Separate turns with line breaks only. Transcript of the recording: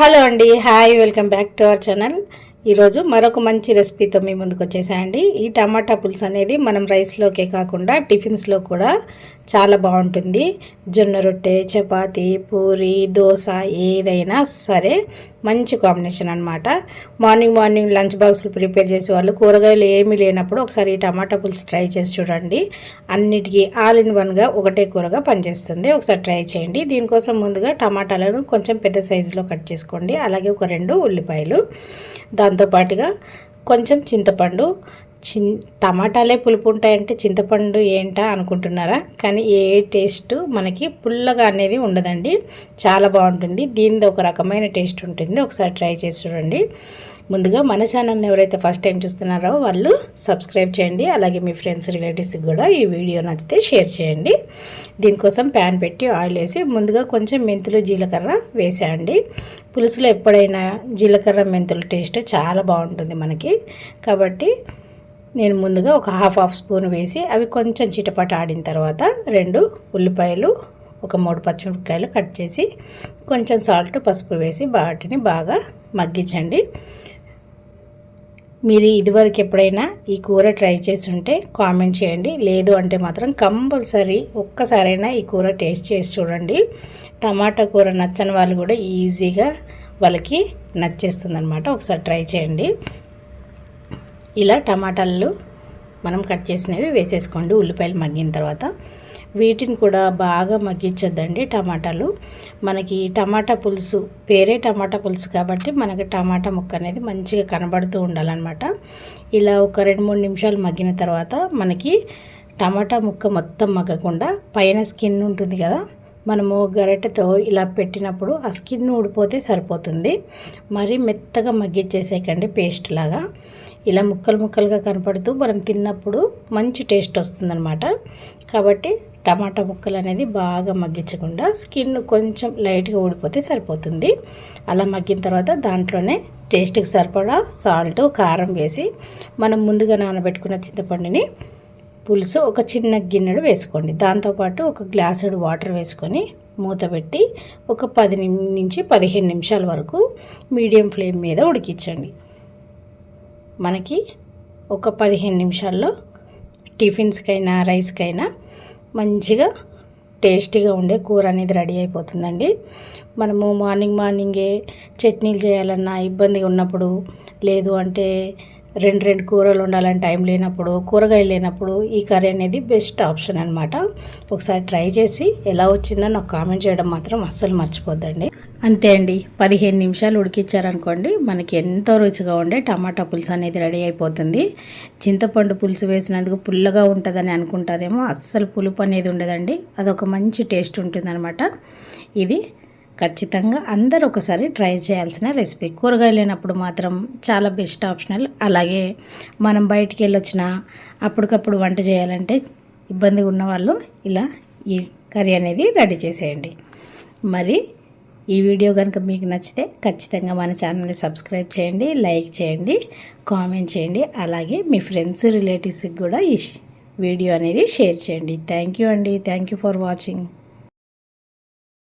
Hello అండి hi welcome back to our channel. ఈరోజు మరొక మంచి రెసిపీతో మీ ముందుకు వచ్చేసాయండి. ఈ టమాటా పులుసు అనేది మనం రైస్లోకే కాకుండా టిఫిన్స్లో కూడా చాలా బాగుంటుంది. జొన్న రొట్టె చపాతి పూరి దోశ ఏదైనా సరే మంచి కాంబినేషన్ అనమాట మార్నింగ్ మార్నింగ్ లంచ్ బాక్స్లు ప్రిపేర్ చేసే వాళ్ళు కూరగాయలు ఏమీ లేనప్పుడు ఒకసారి ఈ టమాటా పులుసు ట్రై చేసి చూడండి. అన్నిటికీ ఆల్ ఇన్ వన్గా ఒకటే కూరగా పనిచేస్తుంది. ఒకసారి ట్రై చేయండి. దీనికోసం ముందుగా టమాటాలను కొంచెం పెద్ద సైజులో కట్ చేసుకోండి. అలాగే ఒక రెండు ఉల్లిపాయలు దాంతోపాటుగా కొంచెం చింతపండు. చిన్ టమాటాలే పులుపు ఉంటాయంటే చింతపండు ఏంటా అనుకుంటున్నారా? కానీ ఏ టేస్ట్ మనకి పుల్లగా అనేది ఉండదండి. చాలా బాగుంటుంది. దీనిది ఒక రకమైన టేస్ట్ ఉంటుంది. ఒకసారి ట్రై చేసి చూడండి. ముందుగా మన ఛానల్ని ఎవరైతే ఫస్ట్ టైం చూస్తున్నారో వాళ్ళు సబ్స్క్రైబ్ చేయండి. అలాగే మీ ఫ్రెండ్స్ రిలేటివ్స్కి కూడా ఈ వీడియో నచ్చితే షేర్ చేయండి. దీనికోసం ప్యాన్ పెట్టి ఆయిల్ వేసి ముందుగా కొంచెం మెంతులు జీలకర్ర వేసేయండి. పులుసులో ఎప్పుడైనా జీలకర్ర మెంతులు టేస్ట్ చాలా బాగుంటుంది మనకి. కాబట్టి నేను ముందుగా ఒక హాఫ్ హాఫ్ స్పూన్ వేసి అవి కొంచెం చిటపట ఆడిన తర్వాత రెండు ఉల్లిపాయలు ఒక మూడు పచ్చిమిరపకాయలు కట్ చేసి కొంచెం సాల్ట్ పసుపు వేసి వాటిని బాగా మగ్గించండి. మీరు ఇదివరకు ఎప్పుడైనా ఈ కూర ట్రై చేసి ఉంటే కామెంట్ చేయండి. లేదు అంటే మాత్రం కంపల్సరీ ఒక్కసారైనా ఈ కూర టేస్ట్ చేసి చూడండి. టమాటా కూర నచ్చని వాళ్ళు కూడా ఈజీగా వాళ్ళకి నచ్చేస్తుంది అనమాట ఒకసారి ట్రై చేయండి. ఇలా టమాటాలు మనం కట్ చేసినవి వేసేసుకోండి. ఉల్లిపాయలు మగ్గిన తర్వాత వీటిని కూడా బాగా మగ్గించొద్దండి టమాటాలు. మనకి టమాటా పులుసు పేరే టమాటా పులుసు కాబట్టి మనకి టమాటా ముక్క అనేది మంచిగా కనబడుతూ ఉండాలన్నమాట. ఇలా ఒక రెండు మూడు నిమిషాలు మగ్గిన తర్వాత మనకి టమాటా ముక్క మొత్తం మగ్గకుండా పైన స్కిన్ ఉంటుంది కదా మనము గరిటెతో ఇలా పెట్టినప్పుడు ఆ స్కిన్ ఊడిపోతే సరిపోతుంది. మరి మెత్తగా మగ్గిచ్చేసేకండి పేస్ట్ లాగా. ఇలా ముక్కలు ముక్కలుగా కనపడుతూ మనం తిన్నప్పుడు మంచి టేస్ట్ వస్తుందన్నమాట. కాబట్టి టమాటా ముక్కలు అనేది బాగా మగ్గించకుండా స్కిన్ కొంచెం లైట్గా ఊడిపోతే సరిపోతుంది. అలా మగ్గిన తర్వాత దాంట్లోనే టేస్ట్కి సరిపడా సాల్ట్ కారం వేసి మనం ముందుగా నానబెట్టుకున్న చింతపండుని పులుసు ఒక చిన్న గిన్నెడు వేసుకోండి. దాంతోపాటు ఒక గ్లాసుడు వాటర్ వేసుకొని మూత పెట్టి ఒక పది నుంచి పదిహేను నిమిషాల వరకు మీడియం ఫ్లేమ్ మీద ఉడికించండి. మనకి ఒక పదిహేను నిమిషాల్లో టిఫిన్స్కైనా రైస్కైనా మంచిగా టేస్టీగా ఉండే కూర అనేది రెడీ అయిపోతుందండి. మనము మార్నింగ్ మార్నింగే చట్నీలు చేయాలన్నా ఇబ్బందిగా ఉన్నప్పుడు లేదు అంటే రెండు రెండు కూరలు ఉండాలని టైం లేనప్పుడు కూరగాయలు లేనప్పుడు ఈ కర్రీ అనేది బెస్ట్ ఆప్షన్ అనమాట ఒకసారి ట్రై చేసి ఎలా వచ్చిందో నాకు కామెంట్ చేయడం మాత్రం అస్సలు మర్చిపోద్దండి. అంతే అండి పదిహేను నిమిషాలు ఉడికిచ్చారనుకోండి మనకి ఎంతో రుచిగా ఉండే టమాటా పులుసు అనేది రెడీ అయిపోతుంది. చింతపండు పులుసు వేసినందుకు పుల్లగా ఉంటుందని అనుకుంటారేమో అస్సలు పులుపు అనేది ఉండదండి. అదొక మంచి టేస్ట్ ఉంటుందన్నమాట. ఇది ఖచ్చితంగా అందరు ఒకసారి ట్రై చేయాల్సిన రెసిపీ. కూరగాయలు లేనప్పుడు మాత్రం చాలా బెస్ట్ ఆప్షనల్. అలాగే మనం బయటికి వెళ్ళొచ్చిన అప్పటికప్పుడు వంట చేయాలంటే ఇబ్బందిగా ఉన్న వాళ్ళు ఇలా ఈ కర్రీ అనేది రెడీ చేసేయండి. మరి ఈ వీడియో కనుక మీకు నచ్చితే ఖచ్చితంగా మన ఛానల్ని సబ్స్క్రైబ్ చేయండి లైక్ చేయండి కామెంట్ చేయండి అలాగే మీ ఫ్రెండ్స్ రిలేటివ్స్కి కూడా ఈ వీడియో అనేది షేర్ చేయండి. థ్యాంక్ యూ అండి. Thank you for watching.